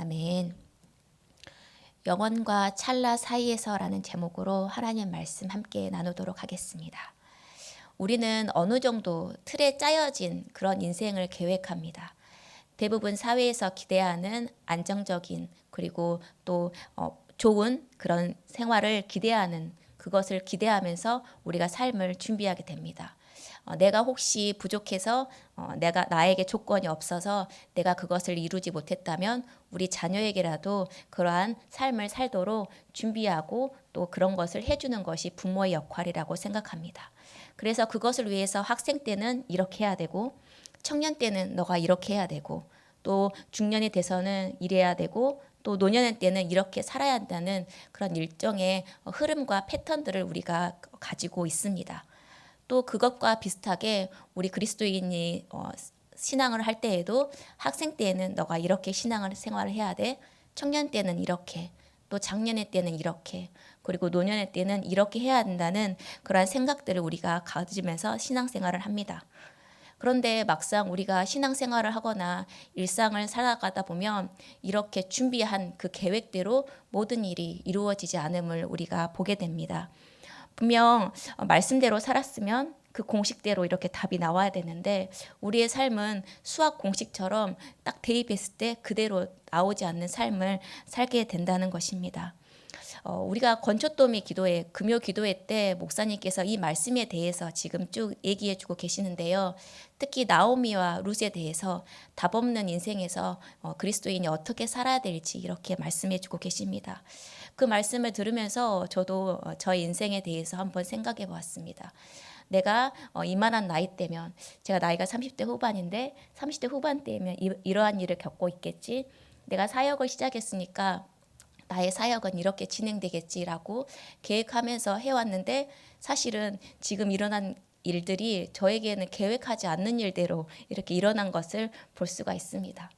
아멘. 영원과 찰나 사이에서라는 제목으로 하나님 말씀 함께 나누도록 하겠습니다. 우리는 어느 정도 틀에 짜여진 그런 인생을 계획합니다. 대부분 사회에서 기대하는 안정적인 그리고 또 어, 좋은 그런 생활을 기대하는 그것을 기대하면서 우리가 삶을 준비하게 됩니다. 어, 내가 혹시 부족해서 어, 내가 나에게 조건이 없어서 내가 그것을 이루지 못했다면 우리 자녀에게라도 그러한 삶을 살도록 준비하고 또 그런 것을 해주는 것이 부모의 역할이라고 생각합니다. 그래서 그것을 위해서 학생 때는 이렇게 해야 되고 청년 때는 너가 이렇게 해야 되고 또 중년이 돼서는 이래야 되고 또 노년의 때는 이렇게 살아야 한다는 그런 일정의 흐름과 패턴들을 우리가 가지고 있습니다. 또 그것과 비슷하게 우리 그리스도인이 어, 신앙을 할 때에도 학생 때에는 너가 이렇게 신앙을 생활을 해야 돼. 청년 때는 이렇게. 또 작년의 때는 이렇게. 그리고 노년의 때는 이렇게 해야 한다는 그러한 생각들을 우리가 가지면서 신앙생활을 합니다. 그런데 막상 우리가 신앙생활을 하거나 일상을 살아가다 보면 이렇게 준비한 그 계획대로 모든 일이 이루어지지 않음을 우리가 보게 됩니다. 분명 어, 말씀대로 살았으면 그 공식대로 이렇게 답이 나와야 되는데 우리의 삶은 수학 공식처럼 딱 대입했을 때 그대로 나오지 않는 삶을 살게 된다는 것입니다. 어, 우리가 건초도미 기도회, 금요 기도회 때 목사님께서 이 말씀에 대해서 지금 쭉 얘기해 주고 계시는데요. 특히 나오미와 룻에 대해서 답 없는 인생에서 어, 그리스도인이 어떻게 살아야 될지 이렇게 말씀해 주고 계십니다. 그 말씀을 들으면서 저도 어, 저의 인생에 대해서 한번 생각해 보았습니다. 내가 어, 이만한 나이 때면 제가 나이가 30대 후반인데 30대 후반 때면 이, 이러한 일을 겪고 있겠지. 내가 사역을 시작했으니까 나의 사역은 이렇게 진행되겠지라고 계획하면서 해왔는데 사실은 지금 일어난 일들이 저에게는 계획하지 않는 일대로 이렇게 일어난 것을 볼 수가 있습니다.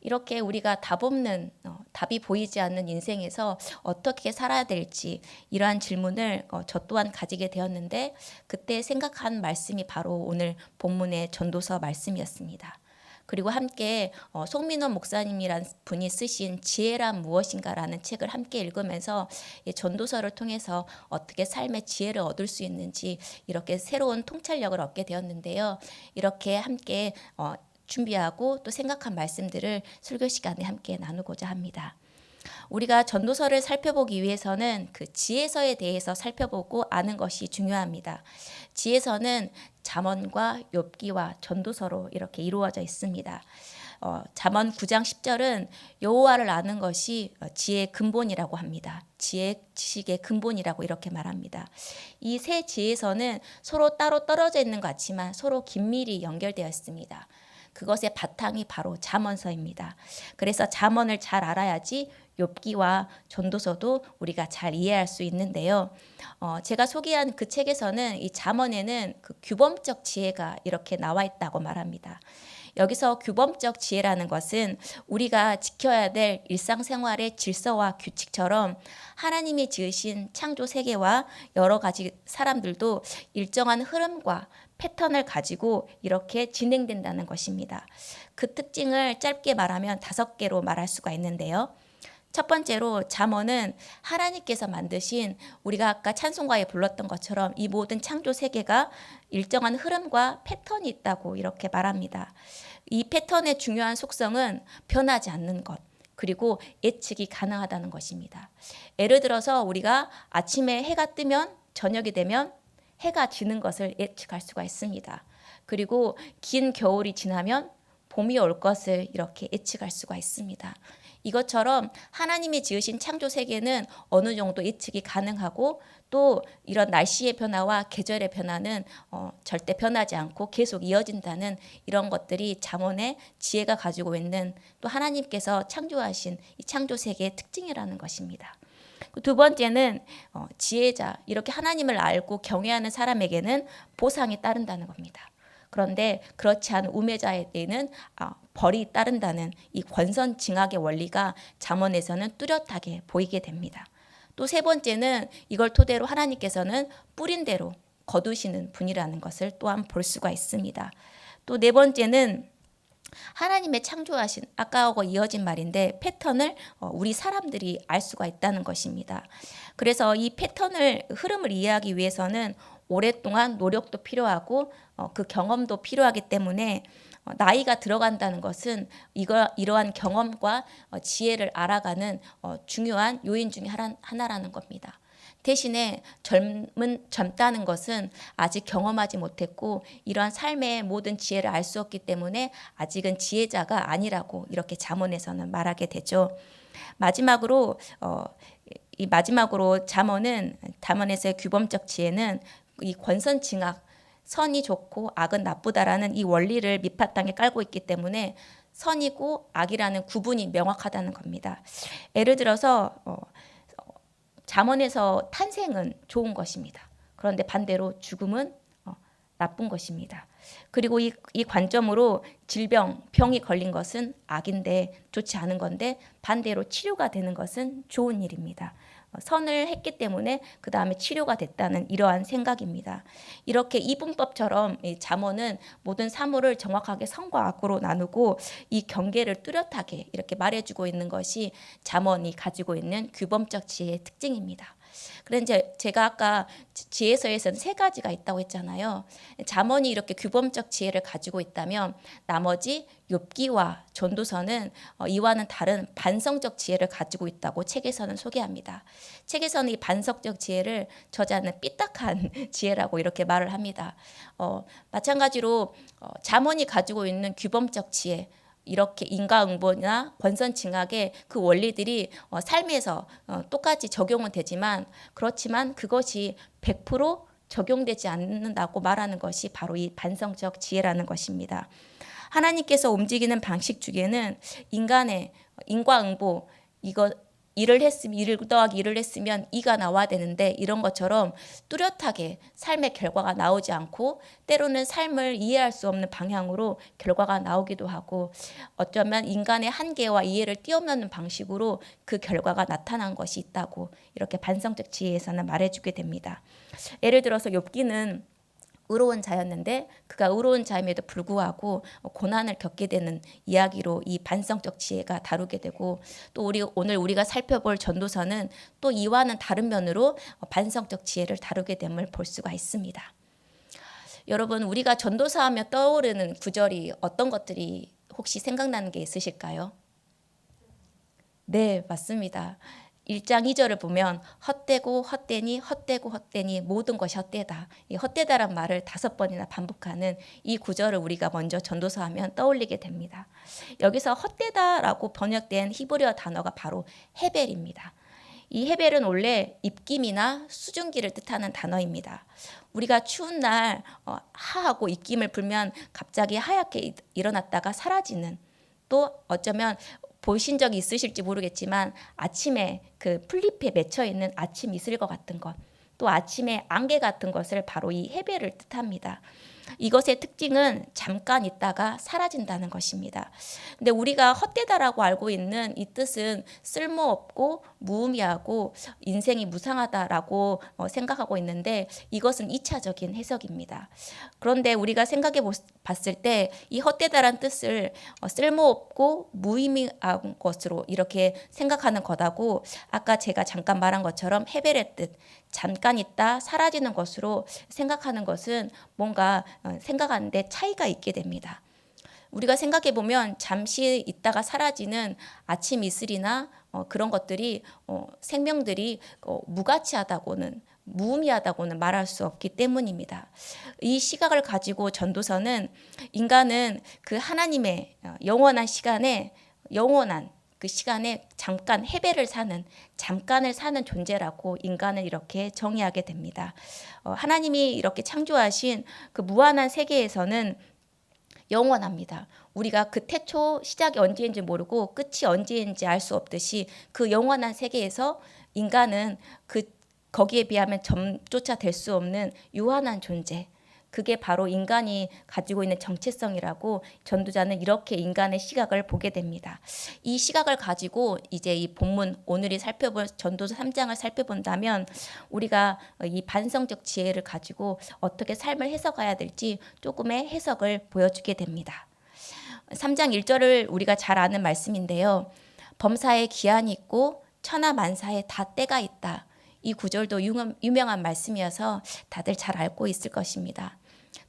이렇게 우리가 답 없는 어, 답이 보이지 않는 인생에서 어떻게 살아야 될지 이러한 질문을 어, 저 또한 가지게 되었는데 그때 생각한 말씀이 바로 오늘 본문의 전도서 말씀이었습니다. 그리고 함께 어, 송민원 목사님이란 분이 쓰신 지혜란 무엇인가라는 책을 함께 읽으면서 이 전도서를 통해서 어떻게 삶의 지혜를 얻을 수 있는지 이렇게 새로운 통찰력을 얻게 되었는데요. 이렇게 함께 어, 준비하고 또 생각한 말씀들을 설교 시간에 함께 나누고자 합니다. 우리가 전도서를 살펴보기 위해서는 그 지혜서에 대해서 살펴보고 아는 것이 중요합니다. 지혜서는 잠언과 욥기와 전도서로 이렇게 이루어져 있습니다. 어, 잠언 9장 10절은 여호와를 아는 것이 지혜의 근본이라고 합니다. 지혜 지식의 근본이라고 이렇게 말합니다. 이 세 지혜서는 서로 따로 떨어져 있는 것 같지만 서로 긴밀히 연결되어 있습니다. 그것의 바탕이 바로 잠언서입니다. 그래서 잠언을 잘 알아야지 욥기와 전도서도 우리가 잘 이해할 수 있는데요. 어, 제가 소개한 그 책에서는 이 잠언에는 그 규범적 지혜가 이렇게 나와 있다고 말합니다. 여기서 규범적 지혜라는 것은 우리가 지켜야 될 일상생활의 질서와 규칙처럼 하나님이 지으신 창조 세계와 여러 가지 사람들도 일정한 흐름과 패턴을 가지고 이렇게 진행된다는 것입니다. 그 특징을 짧게 말하면 다섯 개로 말할 수가 있는데요. 첫 번째로 잠언은 하나님께서 만드신 우리가 아까 찬송가에 불렀던 것처럼 이 모든 창조 세계가 일정한 흐름과 패턴이 있다고 이렇게 말합니다. 이 패턴의 중요한 속성은 변하지 않는 것. 그리고 예측이 가능하다는 것입니다. 예를 들어서 우리가 아침에 해가 뜨면 저녁이 되면 해가 지는 것을 예측할 수가 있습니다. 그리고 긴 겨울이 지나면 봄이 올 것을 이렇게 예측할 수가 있습니다. 이것처럼 하나님이 지으신 창조 세계는 어느 정도 예측이 가능하고 또 이런 날씨의 변화와 계절의 변화는 어, 절대 변하지 않고 계속 이어진다는 이런 것들이 잠언의 지혜가 가지고 있는 또 하나님께서 창조하신 이 창조 세계의 특징이라는 것입니다. 두 번째는 어, 지혜자 이렇게 하나님을 알고 경외하는 사람에게는 보상이 따른다는 겁니다. 그런데 그렇지 않은 우매자에게는 아, 벌이 따른다는 이 권선 징악의 원리가 잠언에서는 뚜렷하게 보이게 됩니다. 또 세 번째는 이걸 토대로 하나님께서는 뿌린 대로 거두시는 분이라는 것을 또한 볼 수가 있습니다. 또 네 번째는 하나님의 창조하신 아까하고 이어진 말인데 패턴을 어, 우리 사람들이 알 수가 있다는 것입니다. 그래서 이 패턴을 흐름을 이해하기 위해서는 오랫동안 노력도 필요하고 어, 그 경험도 필요하기 때문에 어, 나이가 들어간다는 것은 이거 이러한 경험과 어, 지혜를 알아가는 어, 중요한 요인 중에 하나, 하나라는 겁니다. 대신에 젊은 젊다는 것은 아직 경험하지 못했고 이러한 삶의 모든 지혜를 알 수 없기 때문에 아직은 지혜자가 아니라고 이렇게 잠언에서는 말하게 되죠. 마지막으로 어, 이 마지막으로 잠언은 잠언에서의 규범적 지혜는 이 권선 징악 선이 좋고 악은 나쁘다라는 이 원리를 밑바탕에 깔고 있기 때문에 선이고 악이라는 구분이 명확하다는 겁니다. 예를 들어서 어, 잠언에서 탄생은 좋은 것입니다. 그런데 반대로 죽음은 어, 나쁜 것입니다. 그리고 이, 이 관점으로 질병, 병이 걸린 것은 악인데 좋지 않은 건데 반대로 치료가 되는 것은 좋은 일입니다. 어, 선을 했기 때문에 그 다음에 치료가 됐다는 이러한 생각입니다. 이렇게 이분법처럼 이 잠언은 모든 사물을 정확하게 선과 악으로 나누고 이 경계를 뚜렷하게 이렇게 말해주고 있는 것이 잠언이 가지고 있는 규범적 지혜의 특징입니다. 그런데 제가 아까 지혜서에서는 세 가지가 있다고 했잖아요. 잠언이 이렇게 규범적 지혜를 가지고 있다면 나머지 욥기와 전도서는 어, 이와는 다른 반성적 지혜를 가지고 있다고 책에서는 소개합니다. 책에서는 이 반성적 지혜를 저자는 삐딱한 지혜라고 이렇게 말을 합니다. 어, 마찬가지로 어, 잠언이 가지고 있는 규범적 지혜 이렇게 인과응보나 권선징악의 그 원리들이 어, 삶에서 어, 똑같이 적용은 되지만 그렇지만 그것이 100% 적용되지 않는다고 말하는 것이 바로 이 반성적 지혜라는 것입니다. 하나님께서 움직이는 방식 중에는 인간의 인과응보 이거 일을 했으면 일을 더하기 일을 했으면 이가 나와야 되는데 이런 것처럼 뚜렷하게 삶의 결과가 나오지 않고 때로는 삶을 이해할 수 없는 방향으로 결과가 나오기도 하고 어쩌면 인간의 한계와 이해를 뛰어넘는 방식으로 그 결과가 나타난 것이 있다고 이렇게 반성적 지혜에서는 말해주게 됩니다. 예를 들어서 욥기는 의로운 자였는데 그가 의로운 자임에도 불구하고 고난을 겪게 되는 이야기로 이 반성적 지혜가 다루게 되고 또 우리 오늘 우리가 살펴볼 전도서는 또 이와는 다른 면으로 반성적 지혜를 다루게 됨을 볼 수가 있습니다. 여러분 우리가 전도사 하며 떠오르는 구절이 어떤 것들이 혹시 생각나는 게 있으실까요? 네, 맞습니다. 1장 2절을 보면 헛되고 헛되니 헛되고 헛되니 모든 것이 헛되다. 이 헛되다란 말을 다섯 번이나 반복하는 이 구절을 우리가 먼저 전도서 하면 떠올리게 됩니다. 여기서 헛되다라고 번역된 히브리어 단어가 바로 헤벨입니다. 이 헤벨은 원래 입김이나 수증기를 뜻하는 단어입니다. 우리가 추운 날 어, 하하고 입김을 불면 갑자기 하얗게 일어났다가 사라지는 또 어쩌면 보신 적이 있으실지 모르겠지만 아침에 그 풀잎에 맺혀 있는 아침 이슬과 같은 것, 또 아침에 안개 같은 것을 바로 이 해배를 뜻합니다. 이것의 특징은 잠깐 있다가 사라진다는 것입니다. 근데 우리가 헛되다라고 알고 있는 이 뜻은 쓸모없고 무의미하고 인생이 무상하다라고 어, 생각하고 있는데 이것은 이차적인 해석입니다. 그런데 우리가 생각해 봤을 때 이 헛되다란 뜻을 어, 쓸모없고 무의미한 것으로 이렇게 생각하는 것하고 아까 제가 잠깐 말한 것처럼 헤벨의 뜻 잠깐 있다 사라지는 것으로 생각하는 것은 뭔가 어, 생각하는데 차이가 있게 됩니다. 우리가 생각해 보면 잠시 있다가 사라지는 아침 이슬이나 어, 그런 것들이 어, 생명들이 어, 무가치하다고는 무의미하다고는 말할 수 없기 때문입니다. 이 시각을 가지고 전도서는 인간은 그 하나님의 어, 영원한 시간에 영원한 그 시간에 잠깐 해배를 사는 잠깐을 사는 존재라고 인간을 이렇게 정의하게 됩니다. 어, 하나님이 이렇게 창조하신 그 무한한 세계에서는 영원합니다. 우리가 그 태초 시작이 언제인지 모르고 끝이 언제인지 알 수 없듯이 그 영원한 세계에서 인간은 그 거기에 비하면 점조차 될 수 없는 유한한 존재, 그게 바로 인간이 가지고 있는 정체성이라고 전도자는 이렇게 인간의 시각을 보게 됩니다. 이 시각을 가지고 이제 이 본문 오늘이 살펴볼 전도서 3장을 살펴본다면 우리가 이 반성적 지혜를 가지고 어떻게 삶을 해석해야 될지 조금의 해석을 보여주게 됩니다. 3장 1절을 우리가 잘 아는 말씀인데요. 범사에 기한이 있고 천하 만사에 다 때가 있다. 이 구절도 유명- 유명한 말씀이어서 다들 잘 알고 있을 것입니다.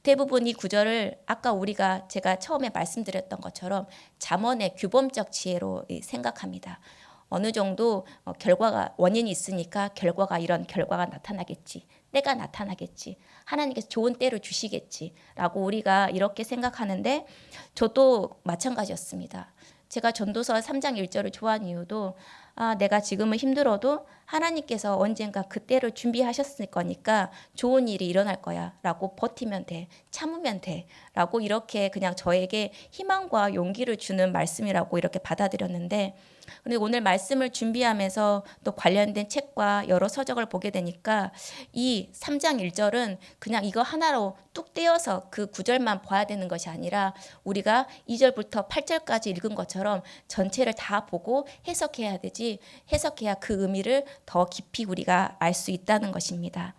대부분 이 구절을 아까 우리가 제가 처음에 말씀드렸던 것처럼 잠언의 규범적 지혜로 이 생각합니다. 어느 정도 어, 결과가 원인이 있으니까 결과가 이런 결과가 나타나겠지. 때가 나타나겠지. 하나님께서 좋은 때를 주시겠지라고 우리가 이렇게 생각하는데 저도 마찬가지였습니다. 제가 전도서 3장 1절을 좋아하는 이유도 아, 내가 지금은 힘들어도 하나님께서 언젠가 그때를 준비하셨을 거니까 좋은 일이 일어날 거야 라고 버티면 돼. 참으면 돼. 라고 이렇게 그냥 저에게 희망과 용기를 주는 말씀이라고 이렇게 받아들였는데 근데 오늘 말씀을 준비하면서 또 관련된 책과 여러 서적을 보게 되니까 이 3장 1절은 그냥 이거 하나로 뚝 떼어서 그 구절만 봐야 되는 것이 아니라 우리가 2절부터 8절까지 읽은 것처럼 전체를 다 보고 해석해야 되지 해석해야 그 의미를 더 깊이 우리가 알 수 있다는 것입니다.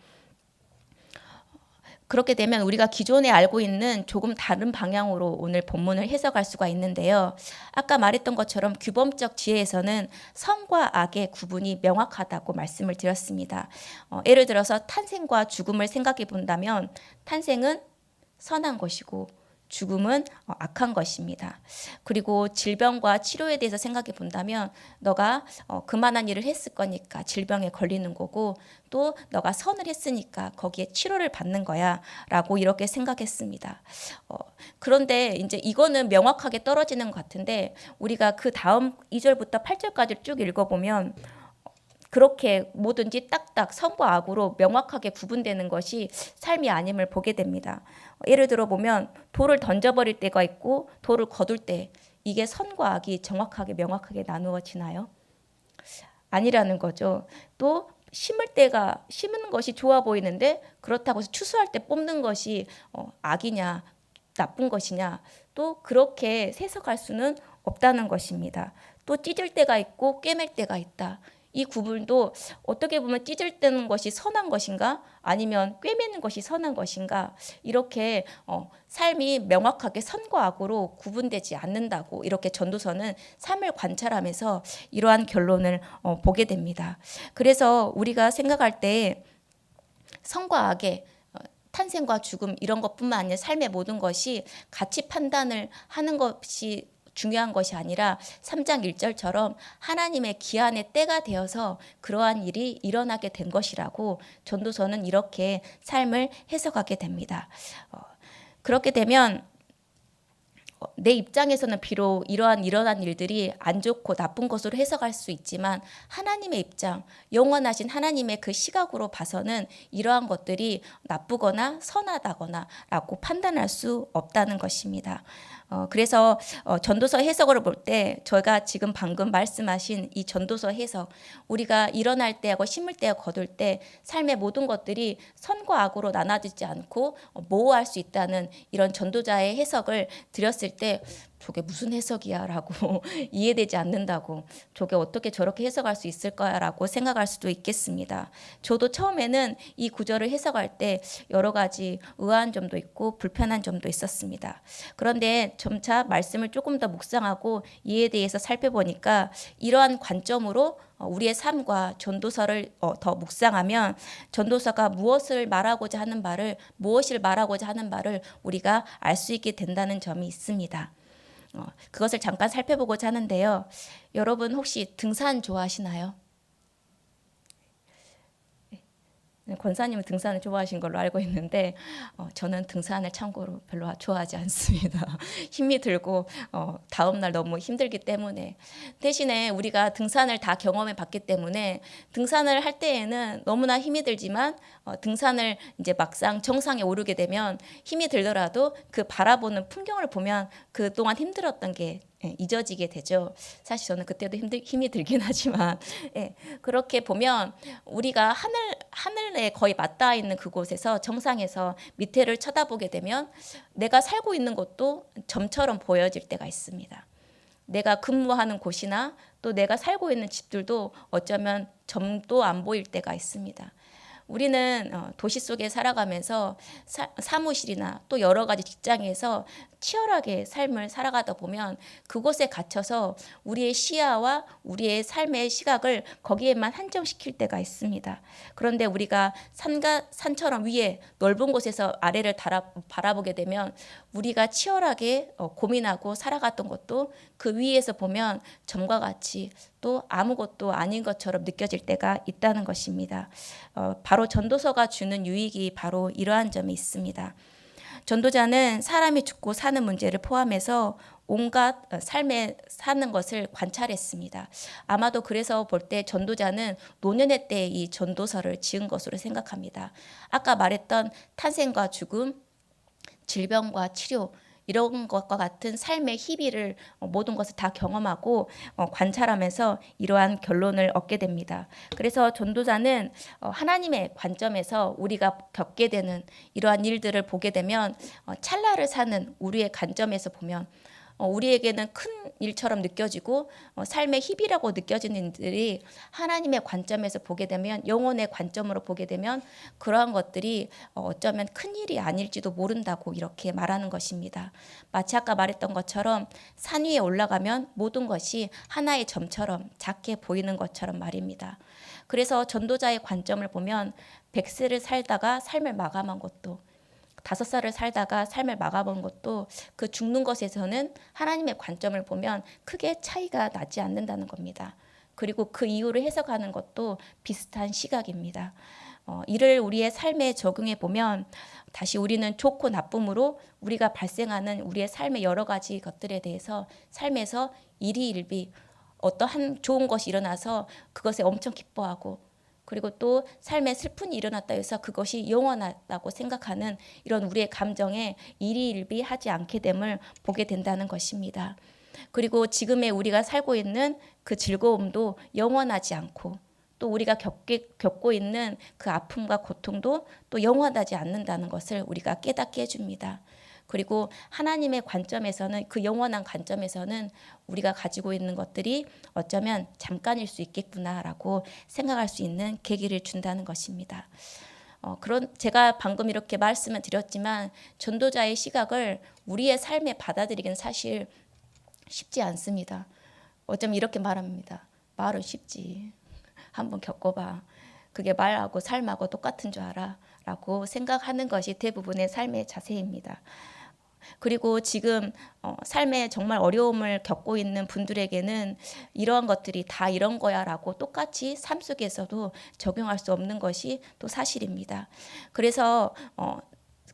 그렇게 되면 우리가 기존에 알고 있는 조금 다른 방향으로 오늘 본문을 해석할 수가 있는데요. 아까 말했던 것처럼 규범적 지혜에서는 선과 악의 구분이 명확하다고 말씀을 드렸습니다. 어, 예를 들어서 탄생과 죽음을 생각해 본다면 탄생은 선한 것이고 죽음은 어, 악한 것입니다. 그리고 질병과 치료에 대해서 생각해 본다면 너가 어, 그만한 일을 했을 거니까 질병에 걸리는 거고 또 너가 선을 했으니까 거기에 치료를 받는 거야라고 이렇게 생각했습니다. 어, 그런데 이제 이거는 명확하게 떨어지는 것 같은데 우리가 그 다음 2절부터 8절까지 쭉 읽어보면 그렇게 뭐든지 딱딱 선과 악으로 명확하게 구분되는 것이 삶이 아님을 보게 됩니다. 예를 들어 보면 돌을 던져버릴 때가 있고 돌을 거둘 때 이게 선과 악이 정확하게 명확하게 나누어지나요? 아니라는 거죠. 또 심을 때가 심는 것이 좋아 보이는데 그렇다고 해서 추수할 때 뽑는 것이 어, 악이냐 나쁜 것이냐 또 그렇게 해석할 수는 없다는 것입니다. 또 찢을 때가 있고 꿰맬 때가 있다. 이 구분도 어떻게 보면 찢을 때는 것이 선한 것인가 아니면 꿰매는 것이 선한 것인가 이렇게 어, 삶이 명확하게 선과 악으로 구분되지 않는다고 이렇게 전도서는 삶을 관찰하면서 이러한 결론을 어, 보게 됩니다. 그래서 우리가 생각할 때 선과 악의 어, 탄생과 죽음 이런 것뿐만 아니라 삶의 모든 것이 가치 판단을 하는 것이 중요한 것이 아니라 3장 1절처럼 하나님의 기한의 때가 되어서 그러한 일이 일어나게 된 것이라고 전도서는 이렇게 삶을 해석하게 됩니다. 어, 그렇게 되면 어, 내 입장에서는 비록 이러한 일어난 일들이 안 좋고 나쁜 것으로 해석할 수 있지만 하나님의 입장, 영원하신 하나님의 그 시각으로 봐서는 이러한 것들이 나쁘거나 선하다거나라고 판단할 수 없다는 것입니다. 어, 그래서 어, 전도서 해석을 볼때 저희가 지금 방금 말씀하신 이 전도서 해석 우리가 일어날 때하고 심을 때하고 거둘 때 삶의 모든 것들이 선과 악으로 나눠지지 않고 어, 모호할 수 있다는 이런 전도자의 해석을 드렸을 때 저게 무슨 해석이야라고 이해되지 않는다고 저게 어떻게 저렇게 해석할 수 있을까라고 생각할 수도 있겠습니다. 저도 처음에는 이 구절을 해석할 때 여러 가지 의아한 점도 있고 불편한 점도 있었습니다. 그런데 점차 말씀을 조금 더 묵상하고 이에 대해서 살펴보니까 이러한 관점으로 어, 우리의 삶과 전도서를 어, 더 묵상하면 전도서가 무엇을 말하고자 하는 바를 무엇을 말하고자 하는 바를 우리가 알 수 있게 된다는 점이 있습니다. 어, 그것을 잠깐 살펴보고자 하는데요. 여러분 혹시 등산 좋아하시나요? 네, 권사님은 등산을 좋아하신 걸로 알고 있는데 어, 저는 등산을 참고로 별로 좋아하지 않습니다. 힘이 들고 어, 다음 날 너무 힘들기 때문에 대신에 우리가 등산을 다 경험해 봤기 때문에 등산을 할 때에는 너무나 힘이 들지만 어, 등산을 이제 막상 정상에 오르게 되면 힘이 들더라도 그 바라보는 풍경을 보면 그 동안 힘들었던 게 예, 잊어지게 되죠. 사실 저는 그때도 힘들, 힘이 들긴 하지만 예, 그렇게 보면 우리가 하늘 하늘에 거의 맞닿아 있는 그곳에서 정상에서 밑에를 쳐다보게 되면 내가 살고 있는 곳도 점처럼 보여질 때가 있습니다. 내가 근무하는 곳이나 또 내가 살고 있는 집들도 어쩌면 점도 안 보일 때가 있습니다. 우리는 어, 도시 속에 살아가면서 사, 사무실이나 또 여러 가지 직장에서 치열하게 삶을 살아가다 보면 그곳에 갇혀서 우리의 시야와 우리의 삶의 시각을 거기에만 한정시킬 때가 있습니다. 그런데 우리가 산가 산처럼 위에 넓은 곳에서 아래를 달아, 바라보게 되면 우리가 치열하게 어, 고민하고 살아갔던 것도 그 위에서 보면 점과 같이 또 아무것도 아닌 것처럼 느껴질 때가 있다는 것입니다. 어, 바로 전도서가 주는 유익이 바로 이러한 점이 있습니다. 전도자는 사람이 죽고 사는 문제를 포함해서 온갖 어, 삶에 사는 것을 관찰했습니다. 아마도 그래서 볼 때 전도자는 노년의 때 이 전도서를 지은 것으로 생각합니다. 아까 말했던 탄생과 죽음, 질병과 치료 이런 것과 같은 삶의 희비를 어, 모든 것을 다 경험하고 어, 관찰하면서 이러한 결론을 얻게 됩니다. 그래서 전도자는 어, 하나님의 관점에서 우리가 겪게 되는 이러한 일들을 보게 되면 찰나를 사는 우리의 관점에서 보면 어, 우리에게는 큰 일처럼 느껴지고 어, 삶의 희비라고 느껴지는 일들이 하나님의 관점에서 보게 되면 영혼의 관점으로 보게 되면 그러한 것들이 어, 어쩌면 큰 일이 아닐지도 모른다고 이렇게 말하는 것입니다. 마치 아까 말했던 것처럼 산 위에 올라가면 모든 것이 하나의 점처럼 작게 보이는 것처럼 말입니다. 그래서 전도자의 관점을 보면 백세를 살다가 삶을 마감한 것도 다섯 살을 살다가 삶을 막아본 것도 그 죽는 것에서는 하나님의 관점을 보면 크게 차이가 나지 않는다는 겁니다. 그리고 그 이유를 해석하는 것도 비슷한 시각입니다. 어, 이를 우리의 삶에 적용해 보면 다시 우리는 좋고 나쁨으로 우리가 발생하는 우리의 삶의 여러 가지 것들에 대해서 삶에서 일희일비 어떠한 좋은 것이 일어나서 그것에 엄청 기뻐하고 그리고 또 삶에 슬픈이 일어났다 해서 그것이 영원하다고 생각하는 이런 우리의 감정에 일희일비하지 않게 됨을 보게 된다는 것입니다. 그리고 지금의 우리가 살고 있는 그 즐거움도 영원하지 않고 또 우리가 겪게, 겪고 있는 그 아픔과 고통도 또 영원하지 않는다는 것을 우리가 깨닫게 해줍니다. 그리고 하나님의 관점에서는 그 영원한 관점에서는 우리가 가지고 있는 것들이 어쩌면 잠깐일 수 있겠구나라고 생각할 수 있는 계기를 준다는 것입니다. 어, 그런 제가 방금 이렇게 말씀을 드렸지만 전도자의 시각을 우리의 삶에 받아들이기는 사실 쉽지 않습니다. 어쩌면 이렇게 말합니다. 말은 쉽지. 한번 겪어봐. 그게 말하고 삶하고 똑같은 줄 알아. 라고 생각하는 것이 대부분의 삶의 자세입니다. 그리고 지금 어, 삶에 정말 어려움을 겪고 있는 분들에게는 이러한 것들이 다 이런 거야라고 똑같이 삶 속에서도 적용할 수 없는 것이 또 사실입니다. 그래서 어,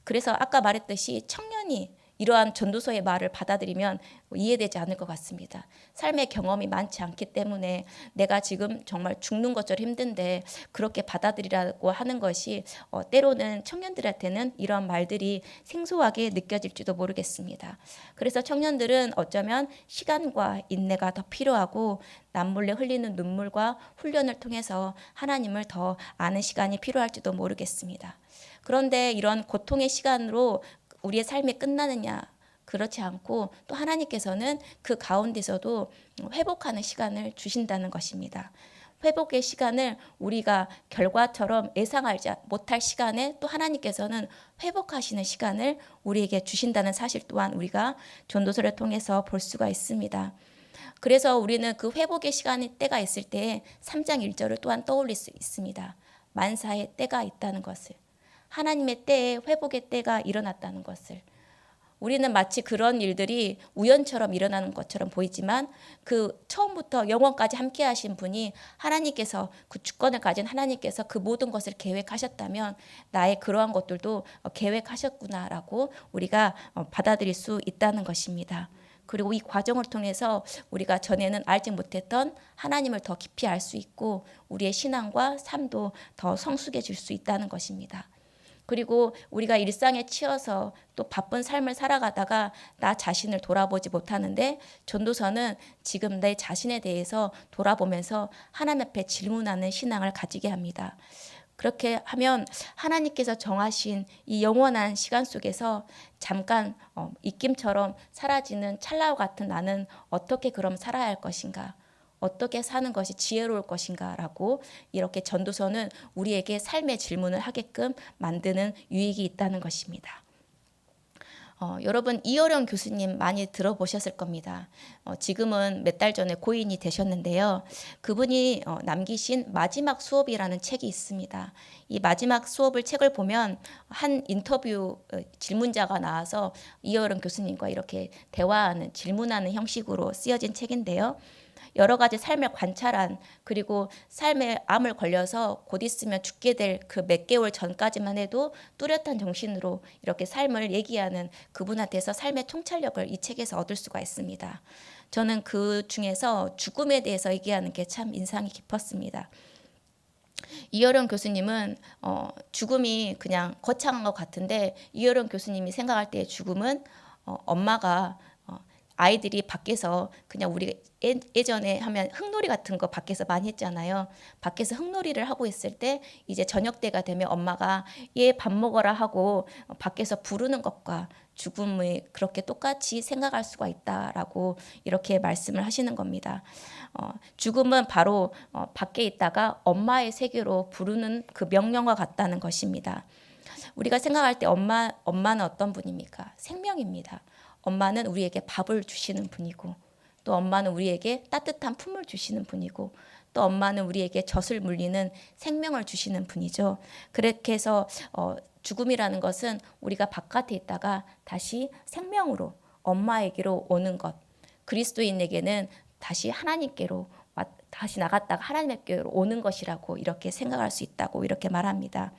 그래서 아까 말했듯이 청년이 이러한 전도서의 말을 받아들이면 이해되지 않을 것 같습니다. 삶의 경험이 많지 않기 때문에 내가 지금 정말 죽는 것처럼 힘든데 그렇게 받아들이라고 하는 것이 어, 때로는 청년들한테는 이러한 말들이 생소하게 느껴질지도 모르겠습니다. 그래서 청년들은 어쩌면 시간과 인내가 더 필요하고 남몰래 흘리는 눈물과 훈련을 통해서 하나님을 더 아는 시간이 필요할지도 모르겠습니다. 그런데 이런 고통의 시간으로 우리의 삶이 끝나느냐 그렇지 않고 또 하나님께서는 그 가운데서도 회복하는 시간을 주신다는 것입니다. 회복의 시간을 우리가 결과처럼 예상하지 못할 시간에 또 하나님께서는 회복하시는 시간을 우리에게 주신다는 사실 또한 우리가 전도서를 통해서 볼 수가 있습니다. 그래서 우리는 그 회복의 시간이 때가 있을 때 3장 1절을 또한 떠올릴 수 있습니다. 만사의 때가 있다는 것을. 하나님의 때에 회복의 때가 일어났다는 것을 우리는 마치 그런 일들이 우연처럼 일어나는 것처럼 보이지만 그 처음부터 영원까지 함께 하신 분이 하나님께서 그 주권을 가진 하나님께서 그 모든 것을 계획하셨다면 나의 그러한 것들도 계획하셨구나라고 우리가 어, 받아들일 수 있다는 것입니다. 그리고 이 과정을 통해서 우리가 전에는 알지 못했던 하나님을 더 깊이 알 수 있고 우리의 신앙과 삶도 더 성숙해질 수 있다는 것입니다. 그리고 우리가 일상에 치여서 또 바쁜 삶을 살아가다가 나 자신을 돌아보지 못하는데 전도서는 지금 내 자신에 대해서 돌아보면서 하나님 앞에 질문하는 신앙을 가지게 합니다. 그렇게 하면 하나님께서 정하신 이 영원한 시간 속에서 잠깐 어, 입김처럼 사라지는 찰나와 같은 나는 어떻게 그럼 살아야 할 것인가? 어떻게 사는 것이 지혜로울 것인가라고 이렇게 전도서는 우리에게 삶의 질문을 하게끔 만드는 유익이 있다는 것입니다. 어, 여러분 이어령 교수님 많이 들어보셨을 겁니다. 어, 지금은 몇 달 전에 고인이 되셨는데요. 그분이 어, 남기신 마지막 수업이라는 책이 있습니다. 이 마지막 수업을 책을 보면 한 인터뷰 어, 질문자가 나와서 이어령 교수님과 이렇게 대화하는 질문하는 형식으로 쓰여진 책인데요. 여러 가지 삶을 관찰한 그리고 삶에 암을 걸려서 곧 있으면 죽게 될 그 몇 개월 전까지만 해도 뚜렷한 정신으로 이렇게 삶을 얘기하는 그분한테서 삶의 통찰력을 이 책에서 얻을 수가 있습니다. 저는 그 중에서 죽음에 대해서 얘기하는 게 참 인상이 깊었습니다. 이어령 교수님은 어, 죽음이 그냥 거창한 것 같은데 이어령 교수님이 생각할 때의 죽음은 어, 엄마가 어, 아이들이 밖에서 그냥 우리 예- 예전에 하면 흙놀이 같은 거 밖에서 많이 했잖아요. 밖에서 흙놀이를 하고 있을 때 이제 저녁 때가 되면 엄마가 얘 밥 먹어라 하고 밖에서 부르는 것과 죽음이 그렇게 똑같이 생각할 수가 있다라고 이렇게 말씀을 하시는 겁니다. 어, 죽음은 바로 어, 밖에 있다가 엄마의 세계로 부르는 그 명령과 같다는 것입니다. 우리가 생각할 때 엄마 엄마는 어떤 분입니까? 생명입니다. 엄마는 우리에게 밥을 주시는 분이고 또 엄마는 우리에게 따뜻한 품을 주시는 분이고 또 엄마는 우리에게 젖을 물리는 생명을 주시는 분이죠. 그렇게 해서 어, 죽음이라는 것은 우리가 바깥에 있다가 다시 생명으로 엄마에게로 오는 것. 그리스도인에게는 다시 하나님께로 왔- 다시 나갔다가 하나님께로 오는 것이라고 이렇게 생각할 수 있다고 이렇게 말합니다.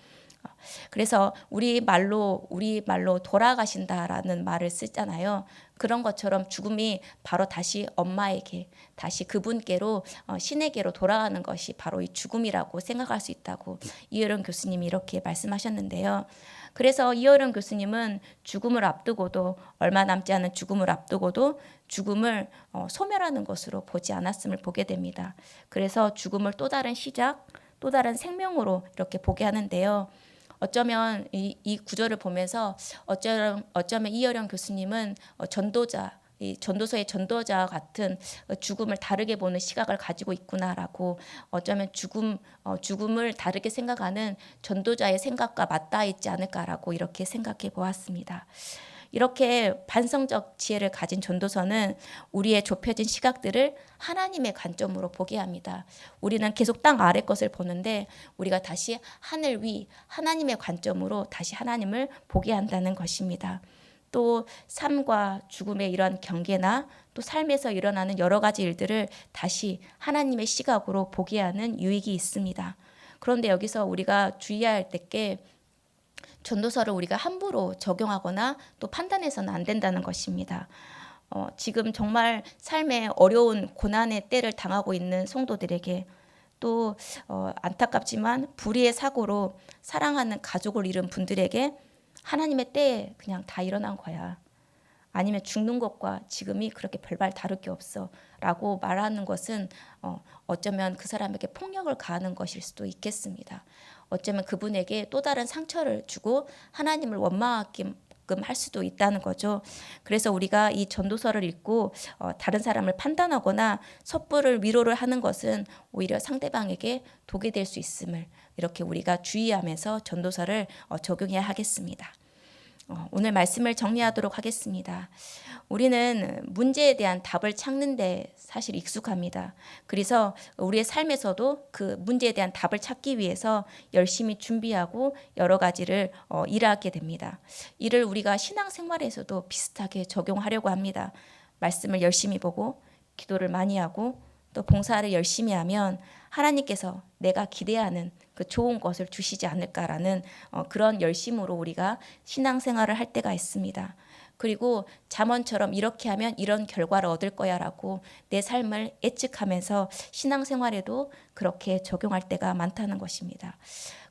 어, 그래서 우리 말로 우리 말로 돌아가신다라는 말을 쓰잖아요. 그런 것처럼 죽음이 바로 다시 엄마에게 다시 그분께로 어, 신에게로 돌아가는 것이 바로 이 죽음이라고 생각할 수 있다고 이효령 교수님이 이렇게 말씀하셨는데요. 그래서 이효령 교수님은 죽음을 앞두고도 얼마 남지 않은 죽음을 앞두고도 죽음을 어, 소멸하는 것으로 보지 않았음을 보게 됩니다. 그래서 죽음을 또 다른 시작, 또 다른 생명으로 이렇게 보게 하는데요. 어쩌면 이, 이 구절을 보면서 어쩌면 어쩌면 이여령 교수님은 어, 전도자 이 전도서의 전도자 같은 어, 죽음을 다르게 보는 시각을 가지고 있구나라고 어쩌면 죽음 어, 죽음을 다르게 생각하는 전도자의 생각과 맞닿아 있지 않을까라고 이렇게 생각해 보았습니다. 이렇게 반성적 지혜를 가진 전도서는 우리의 좁혀진 시각들을 하나님의 관점으로 보게 합니다. 우리는 계속 땅 아래 것을 보는데 우리가 다시 하늘 위 하나님의 관점으로 다시 하나님을 보게 한다는 것입니다. 또 삶과 죽음의 이런 경계나 또 삶에서 일어나는 여러 가지 일들을 다시 하나님의 시각으로 보게 하는 유익이 있습니다. 그런데 여기서 우리가 주의해야 할 때께 전도서를 우리가 함부로 적용하거나 또 판단해서는 안 된다는 것입니다. 어, 지금 정말 삶의 어려운 고난의 때를 당하고 있는 성도들에게 또 어, 안타깝지만 불의의 사고로 사랑하는 가족을 잃은 분들에게 하나님의 때에 그냥 다 일어난 거야. 아니면 죽는 것과 지금이 그렇게 별반 다를 게 없어 라고 말하는 것은 어, 어쩌면 그 사람에게 폭력을 가하는 것일 수도 있겠습니다. 어쩌면 그분에게 또 다른 상처를 주고 하나님을 원망하게끔 할 수도 있다는 거죠. 그래서 우리가 이 전도서를 읽고 어, 다른 사람을 판단하거나 섣부를 위로를 하는 것은 오히려 상대방에게 독이 될 수 있음을 이렇게 우리가 주의하면서 전도서를 어, 적용해야 하겠습니다. 어, 오늘 말씀을 정리하도록 하겠습니다. 우리는 문제에 대한 답을 찾는데 사실 익숙합니다. 그래서 우리의 삶에서도 그 문제에 대한 답을 찾기 위해서 열심히 준비하고 여러 가지를 어, 일하게 됩니다. 이를 우리가 신앙생활에서도 비슷하게 적용하려고 합니다. 말씀을 열심히 보고 기도를 많이 하고 또 봉사를 열심히 하면 하나님께서 내가 기대하는 그 좋은 것을 주시지 않을까라는 어, 그런 열심으로 우리가 신앙생활을 할 때가 있습니다. 그리고 잠언처럼 이렇게 하면 이런 결과를 얻을 거야라고 내 삶을 예측하면서 신앙생활에도 그렇게 적용할 때가 많다는 것입니다.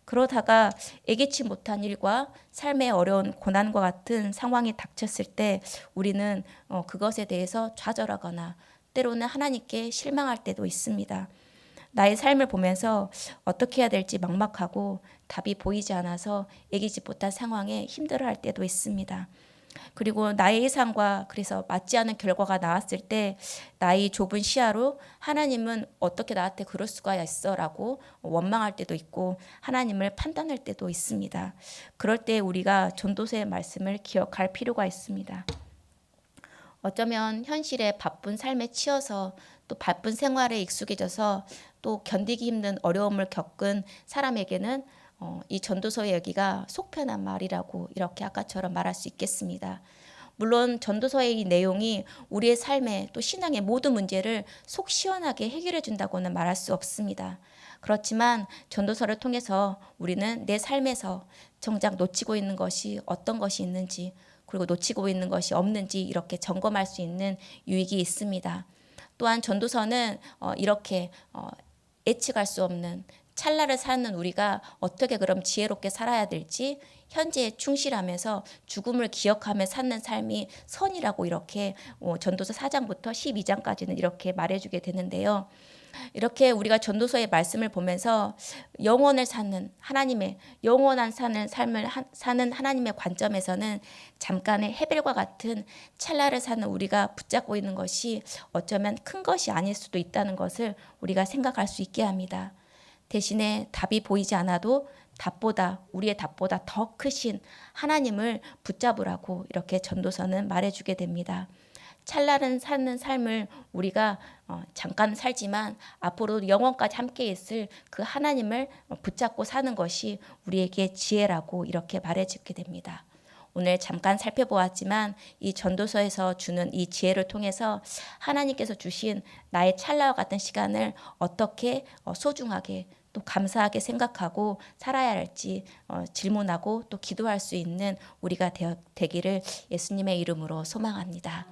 그러다가 예기치 못한 일과 삶의 어려운 고난과 같은 상황이 닥쳤을 때 우리는 어, 그것에 대해서 좌절하거나 때로는 하나님께 실망할 때도 있습니다. 나의 삶을 보면서 어떻게 해야 될지 막막하고 답이 보이지 않아서 예기치 못한 상황에 힘들어할 때도 있습니다. 그리고 나의 예상과 그래서 맞지 않은 결과가 나왔을 때 나의 좁은 시야로 하나님은 어떻게 나한테 그럴 수가 있어라고 원망할 때도 있고 하나님을 판단할 때도 있습니다. 그럴 때 우리가 전도서의 말씀을 기억할 필요가 있습니다. 어쩌면 현실의 바쁜 삶에 치여서 또 바쁜 생활에 익숙해져서 또 견디기 힘든 어려움을 겪은 사람에게는 어, 이 전도서의 여기가 속편한 말이라고 이렇게 아까처럼 말할 수 있겠습니다. 물론 전도서의 이 내용이 우리의 삶에 또 신앙의 모든 문제를 속 시원하게 해결해 준다고는 말할 수 없습니다. 그렇지만 전도서를 통해서 우리는 내 삶에서 정작 놓치고 있는 것이 어떤 것이 있는지 그리고 놓치고 있는 것이 없는지 이렇게 점검할 수 있는 유익이 있습니다. 또한 전도서는 어, 이렇게 어, 예측할 수 없는 찰나를 사는 우리가 어떻게 그럼 지혜롭게 살아야 될지 현재에 충실하면서 죽음을 기억하며 사는 삶이 선이라고 이렇게 어, 전도서 4장부터 12장까지는 이렇게 말해주게 되는데요. 이렇게 우리가 전도서의 말씀을 보면서 영원을 사는 하나님의 영원한 사는 삶을 하, 사는 하나님의 관점에서는 잠깐의 헤벨과 같은 찰나를 사는 우리가 붙잡고 있는 것이 어쩌면 큰 것이 아닐 수도 있다는 것을 우리가 생각할 수 있게 합니다. 대신에 답이 보이지 않아도 답보다 우리의 답보다 더 크신 하나님을 붙잡으라고 이렇게 전도서는 말해주게 됩니다. 찰나는 사는 삶을 우리가 어, 잠깐 살지만 앞으로 영원까지 함께 있을 그 하나님을 붙잡고 사는 것이 우리에게 지혜라고 이렇게 말해주게 됩니다. 오늘 잠깐 살펴보았지만 이 전도서에서 주는 이 지혜를 통해서 하나님께서 주신 나의 찰나와 같은 시간을 어떻게 어, 소중하게 또 감사하게 생각하고 살아야 할지 어, 질문하고 또 기도할 수 있는 우리가 되기를 예수님의 이름으로 소망합니다.